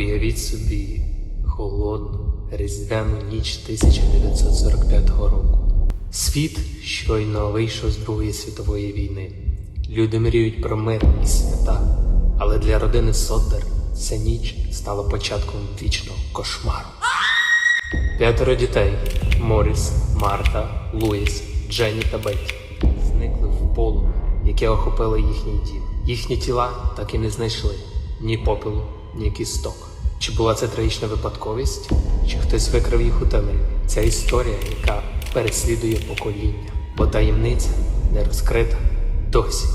Уявіть собі холодну різдвяну ніч 1945 року. Світ щойно вийшов з Другої світової війни. Люди мріють про мир і свята, але для родини Соддер ця ніч стала початком вічного кошмару. П'ятеро дітей Моріс, Марта, Луїс, Дженні та Бетті зникли в полум'я, яке охопило їхній дім. Їхні тіла так і не знайшли ні попелу, ні кісток. Чи була це трагічна випадковість, чи хтось викрав їх у темряві? Ця історія, яка переслідує покоління, бо таємниця не розкрита досі.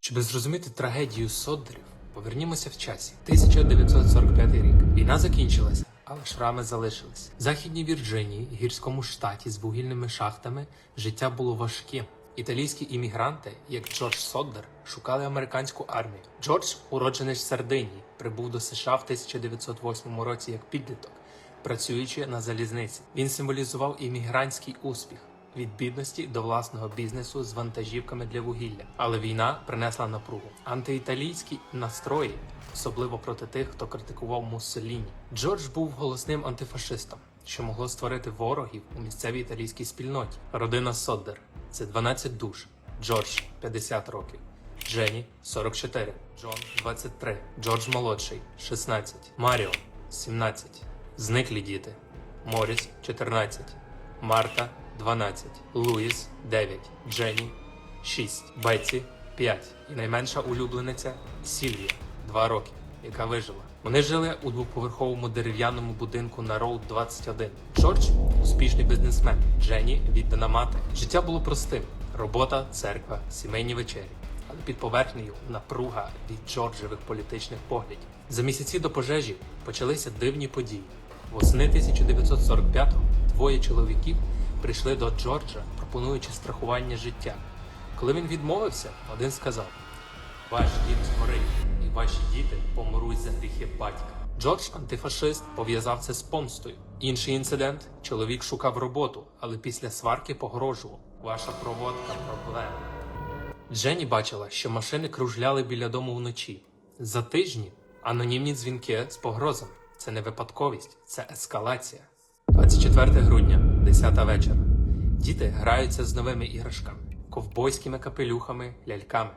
Щоб зрозуміти трагедію Соддерів, повернімося в часі. 1945 рік. Війна закінчилася, але шрами залишились. В Західній Вірджинії, гірському штаті з вугільними шахтами, життя було важким. Італійські іммігранти, як Джордж Соддер, шукали американську армію. Джордж, уродженець Сардинії, прибув до США в 1908 році як підліток, працюючи на залізниці. Він символізував іммігрантський успіх від бідності до власного бізнесу з вантажівками для вугілля. Але війна принесла напругу. Антиіталійські настрої, особливо проти тих, хто критикував Муссоліні. Джордж був голосним антифашистом, що могло створити ворогів у місцевій італійській спільноті. Родина Соддер це 12 душ. Джордж 50 років. Дженні 44, Джон 23, Джордж молодший 16, Маріо 17, зниклі діти, Моріс 14, Марта 12, Луїс 9, Дженні 6, Бетті 5 і найменша улюблениця Сільвія 2 роки, яка вижила. Вони жили у двоповерховому дерев'яному будинку на Роуд 21. Джордж успішний бізнесмен, Дженні віддана мати. Життя було простим: робота, церква, сімейні вечері. Але під поверхнею напруга від Джорджевих політичних поглядів. За місяці до пожежі почалися дивні події. Восени 1945-го двоє чоловіків прийшли до Джорджа, пропонуючи страхування життя. Коли він відмовився, один сказав: Ваш дім згорить, і ваші діти помруть за гріхи батька. Джордж, антифашист, пов'язав це з помстою. Інший інцидент: чоловік шукав роботу, але після сварки погрожував. Ваша проводка проблема. Дженні бачила, що машини кружляли біля дому вночі. За тижні анонімні дзвінки з погрозами. Це не випадковість, це ескалація. 24 грудня, 10 вечора. Діти граються з новими іграшками, ковбойськими капелюхами, ляльками.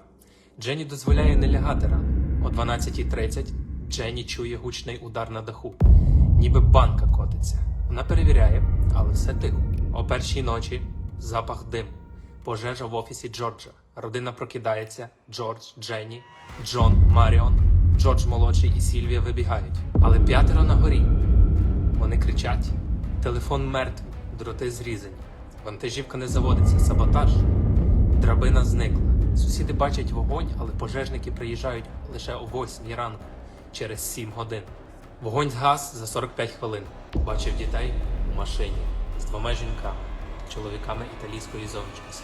Дженні дозволяє не лягати рано. О 12.30 Дженні чує гучний удар на даху, ніби банка котиться. Вона перевіряє, але все тихо. О першій ночі запах диму. Пожежа в офісі Джорджа. Родина прокидається. Джордж, Дженні, Джон, Маріон, Джордж молодший і Сільвія вибігають. Але п'ятеро на горі. Вони кричать: телефон мертвий, дроти зрізані. Вантажівка не заводиться, саботаж. Драбина зникла. Сусіди бачать вогонь, але пожежники приїжджають лише о 8 ранку, через 7 годин. Вогонь згас за 45 хвилин. Бачив дітей у машині з двома жінками, чоловіками італійської зовнішності.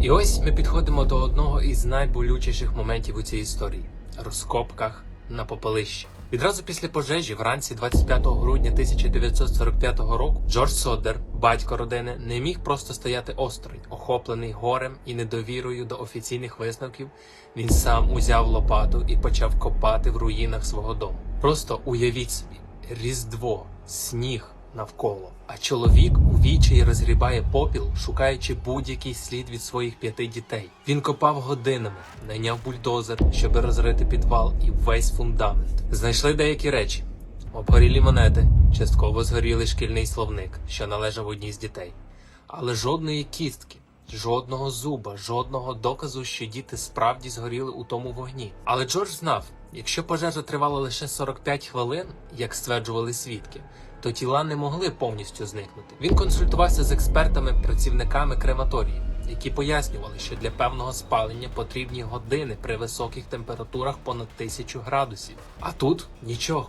І ось ми підходимо до одного із найболючіших моментів у цій історії розкопках на попелищі. Відразу після пожежі, вранці 25 грудня 1945 року, Джордж Содер, батько родини, не міг просто стояти осторонь, охоплений горем і недовірою до офіційних висновків. Він сам узяв лопату і почав копати в руїнах свого дому. Просто уявіть собі, різдво, сніг навколо. А чоловік у вічі розгрібає попіл, шукаючи будь-який слід від своїх п'яти дітей. Він копав годинами, найняв бульдозер, щоб розрити підвал і весь фундамент. Знайшли деякі речі: обгорілі монети, частково згорілий шкільний словник, що належав одній з дітей. Але жодної кістки. Жодного зуба, жодного доказу, що діти справді згоріли у тому вогні. Але Джордж знав, якщо пожежа тривала лише 45 хвилин, як стверджували свідки, то тіла не могли повністю зникнути. Він консультувався з експертами, працівниками крематорії, які пояснювали, що для певного спалення потрібні години при високих температурах понад тисячу градусів. А тут нічого.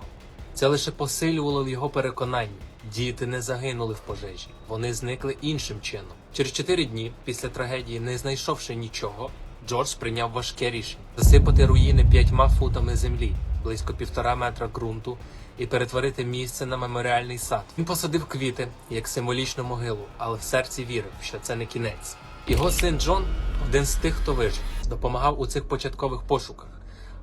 Це лише посилювало його переконання. Діти не загинули в пожежі, вони зникли іншим чином. Через чотири дні після трагедії, не знайшовши нічого, Джордж прийняв важке рішення засипати руїни п'ятьма футами землі, близько півтора метра ґрунту, і перетворити місце на меморіальний сад. Він посадив квіти як символічну могилу, але в серці вірив, що це не кінець. Його син Джон один з тих, хто вижив, допомагав у цих початкових пошуках,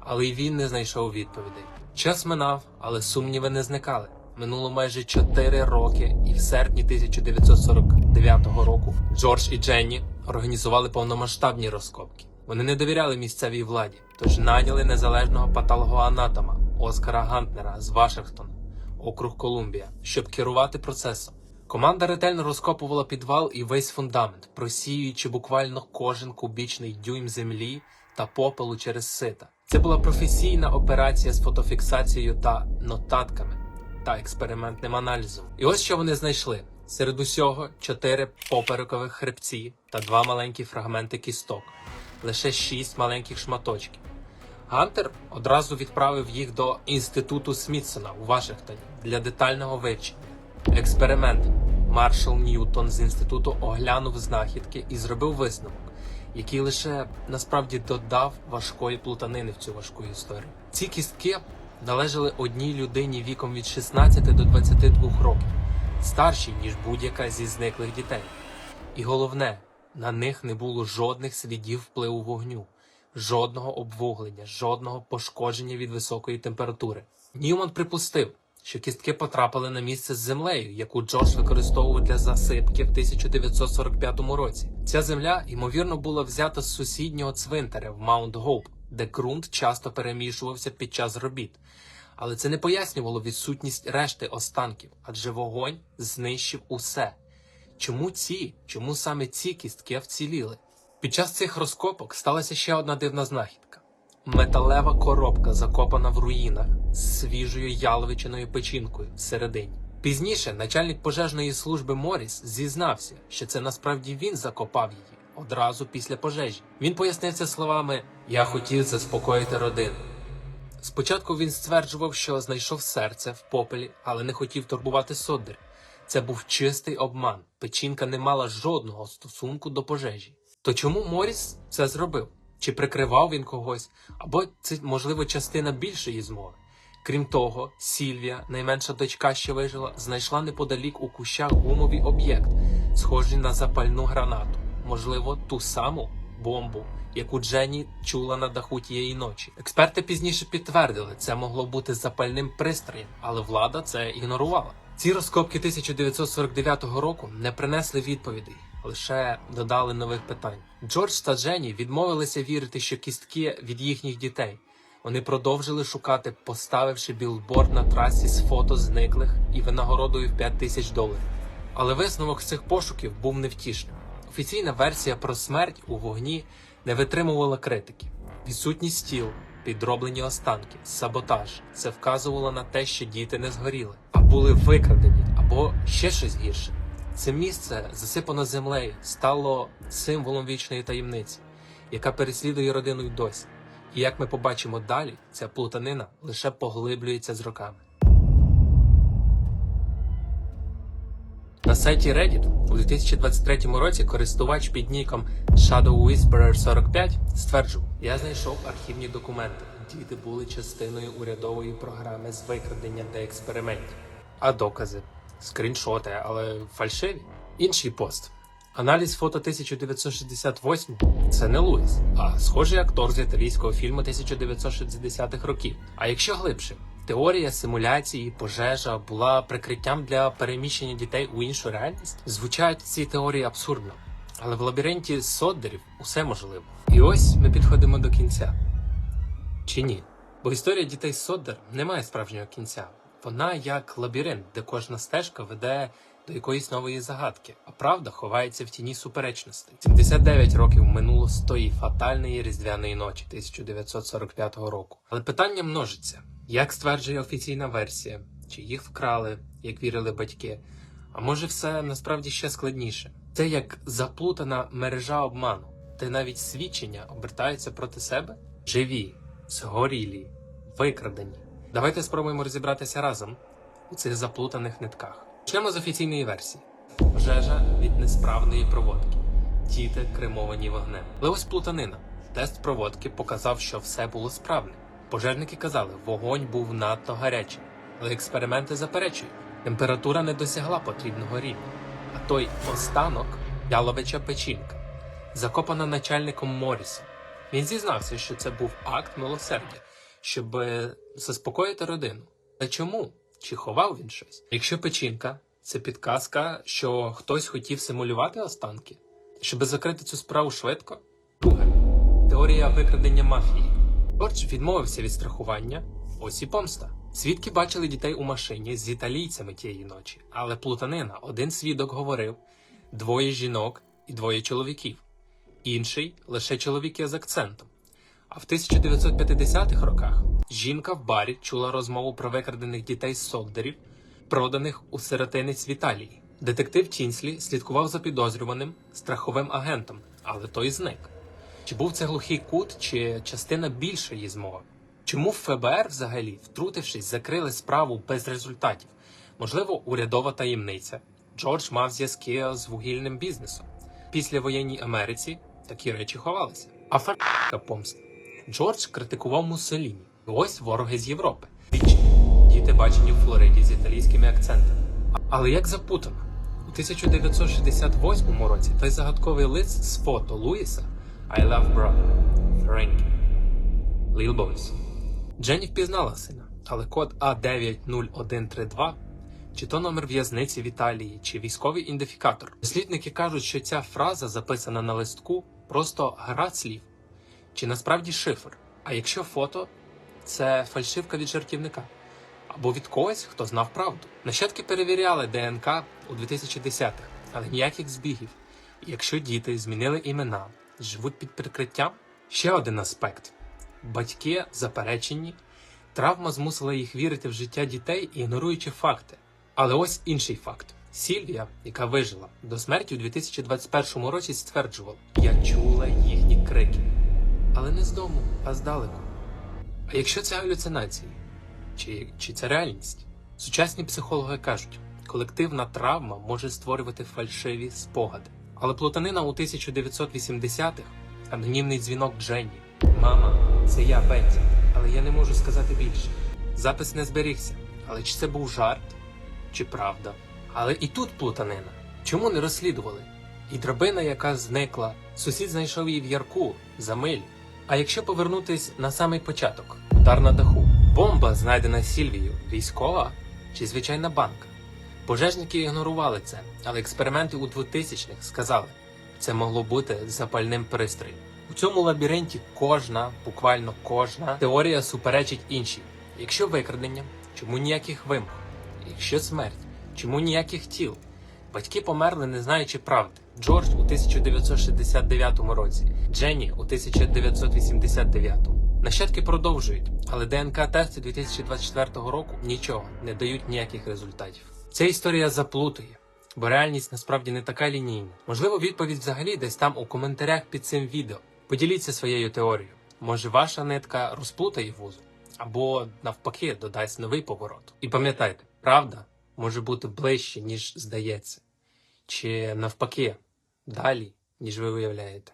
але й він не знайшов відповідей. Час минав, але сумніви не зникали. Минуло майже 4 роки, і в серпні 1949 року Джордж і Дженні організували повномасштабні розкопки. Вони не довіряли місцевій владі, тож наняли незалежного патологоанатома Оскара Гантнера з Вашингтона, округ Колумбія, щоб керувати процесом. Команда ретельно розкопувала підвал і весь фундамент, просіюючи буквально кожен кубічний дюйм землі та попелу через сита. Це була професійна операція з фотофіксацією та нотатками та експериментним аналізом. І ось що вони знайшли: серед усього чотири поперекових хребці та два маленькі фрагменти кісток, лише шість маленьких шматочків. Гантер одразу відправив їх до інституту Смітсона у Вашингтоні для детального вивчення. Експеримент Маршал Ньютон з інституту оглянув знахідки і зробив висновок, який лише насправді додав важкої плутанини в цю важку історію. Ці кістки належали одній людині віком від 16 до 22 років, старшій ніж будь-яка зі зниклих дітей. І головне, на них не було жодних слідів впливу вогню, жодного обвуглення, жодного пошкодження від високої температури. Ньюман припустив, що кістки потрапили на місце з землею, яку Джордж використовував для засипки в 1945 році. Ця земля, ймовірно, була взята з сусіднього цвинтаря в Маунт Гоуп, де ґрунт часто перемішувався під час робіт. Але це не пояснювало відсутність решти останків, адже вогонь знищив усе. Чому ці, чому саме ці кістки вціліли? Під час цих розкопок сталася ще одна дивна знахідка: металева коробка, закопана в руїнах з свіжою яловичиною печінкою всередині. Пізніше начальник пожежної служби Моріс зізнався, що це насправді він закопав її одразу після пожежі. Він пояснив це словами: Я хотів заспокоїти родину. Спочатку він стверджував, що знайшов серце в попелі, але не хотів турбувати Соддер. Це був чистий обман. Печінка не мала жодного стосунку до пожежі. То чому Моріс це зробив? Чи прикривав він когось? Або це, можливо, частина більшої змови? Крім того, Сільвія, найменша дочка, що вижила, знайшла неподалік у кущах гумовий об'єкт, схожий на запальну гранату, можливо, ту саму бомбу, яку Дженні чула на даху тієї ночі. Експерти пізніше підтвердили, це могло бути запальним пристроєм, але влада це ігнорувала. Ці розкопки 1949 року не принесли відповідей, лише додали нових питань. Джордж та Дженні відмовилися вірити, що кістки від їхніх дітей. Вони продовжили шукати, поставивши білборд на трасі з фото зниклих і винагородою в 5 тисяч доларів. Але висновок цих пошуків був невтішним. Офіційна версія про смерть у вогні не витримувала критики. Відсутність тіл, підроблені останки, саботаж це вказувало на те, що діти не згоріли, були викрадені або ще щось гірше. Це місце, засипано землею, стало символом вічної таємниці, яка переслідує родину й досі. І як ми побачимо далі, ця плутанина лише поглиблюється з роками. На сайті Reddit у 2023 році користувач під ніком Shadow Whisperer 45 стверджував: Я знайшов архівні документи. Діти були частиною урядової програми з викрадення та експериментів. А докази, скріншоти, але фальшиві. Інший пост. Аналіз фото 1968 це не Луїс, а схожий актор з італійського фільму 1960-х років. А якщо глибше, теорія симуляції, пожежа була прикриттям для переміщення дітей у іншу реальність. Звучать ці теорії абсурдно, але в лабіринті Соддерів усе можливо. І ось ми підходимо до кінця. Чи ні? Бо історія дітей Соддер не має справжнього кінця. Вона як лабіринт, де кожна стежка веде до якоїсь нової загадки, а правда ховається в тіні суперечностей. 79 років минуло з тої фатальної різдвяної ночі 1945 року. Але питання множиться: як стверджує офіційна версія, чи їх вкрали, як вірили батьки? А може, все насправді ще складніше? Це як заплутана мережа обману, де навіть свідчення обертаються проти себе? Живі, згорілі, викрадені. Давайте спробуємо розібратися разом у цих заплутаних нитках. Почнемо з офіційної версії: пожежа від несправної проводки. Діти кремовані вогнем. Але ось плутанина. Тест проводки показав, що все було справне. Пожежники казали, вогонь був надто гарячий, але експерименти заперечують. Температура не досягла потрібного рівня. А той останок яловича печінка. закопана начальником Моррісом. Він зізнався, що це був акт милосердя, щоб е, заспокоїти родину. Та чому? Чи ховав він щось? Якщо печінка це підказка, що хтось хотів симулювати останки, щоб закрити цю справу швидко. Друге теорія викрадення мафії. Джордж відмовився від страхування. Ось і помста. Свідки бачили дітей у машині з італійцями тієї ночі, але плутанина. Один свідок говорив двоє жінок і двоє чоловіків, інший лише чоловіки з акцентом. А в 1950-х роках жінка в барі чула розмову про викрадених дітей з Соддерів, проданих у сиротинець в Італії. Детектив Тінслі слідкував за підозрюваним страховим агентом, але той зник. Чи був це глухий кут, чи частина більшої змови? Чому ФБР взагалі, втрутившись, закрили справу без результатів? Можливо, урядова таємниця. Джордж мав зв'язки з вугільним бізнесом. Після воєнній Америці такі речі ховалися. А фарка помста. Джордж критикував Муссоліні. Ось вороги з Європи. Діти бачені в Флориді з італійськими акцентами. Але як запутано, у 1968 році той загадковий лист з фото Луїса I love brother, Френкі, Lil Boys. Дженні впізнала сина, але код А90132 чи то номер в'язниці в Італії, чи військовий ідентифікатор. Дослідники кажуть, що ця фраза, записана на листку, просто гра слів, чи насправді шифр. А якщо фото це фальшивка від жартівника або від когось, хто знав правду. Нащадки перевіряли ДНК у 2010-х, але ніяких збігів. Якщо діти змінили імена, живуть під прикриттям, ще один аспект: батьки заперечені, травма змусила їх вірити в життя дітей, ігноруючи факти. Але ось інший факт: Сільвія, яка вижила до смерті у 2021 році, стверджувала: Я чула їхні крики, але не з дому, а здалеку. А якщо це галюцинації? Чи, чи це реальність? Сучасні психологи кажуть, колективна травма може створювати фальшиві спогади. Але плутанина у 1980-х, анонімний дзвінок Дженні. Мама, це я Бетті, але я не можу сказати більше. Запис не зберігся. Але чи це був жарт, чи правда? Але і тут плутанина. Чому не розслідували? І драбина, яка зникла, сусід знайшов її в ярку за миль. А якщо повернутись на самий початок, удар на даху, бомба, знайдена Сільвією, військова чи звичайна банка. Пожежники ігнорували це, але експерименти у 2000-х сказали, це могло бути запальним пристроєм. У цьому лабіринті кожна, буквально кожна теорія суперечить іншій. Якщо викрадення, чому ніяких вимог? Якщо смерть, чому ніяких тіл? Батьки померли, не знаючи правди. Джордж у 1969 році, Дженні у 1989. Нащадки продовжують, але ДНК-тести 2024 року нічого не дають ніяких результатів. Ця історія заплутує, бо реальність насправді не така лінійна. Можливо, відповідь взагалі десь там у коментарях під цим відео. Поділіться своєю теорією. Може, ваша нитка розплутає вузол, або навпаки додасть новий поворот. І пам'ятайте, правда може бути ближче, ніж здається, чи навпаки, далі, ніж ви уявляєте.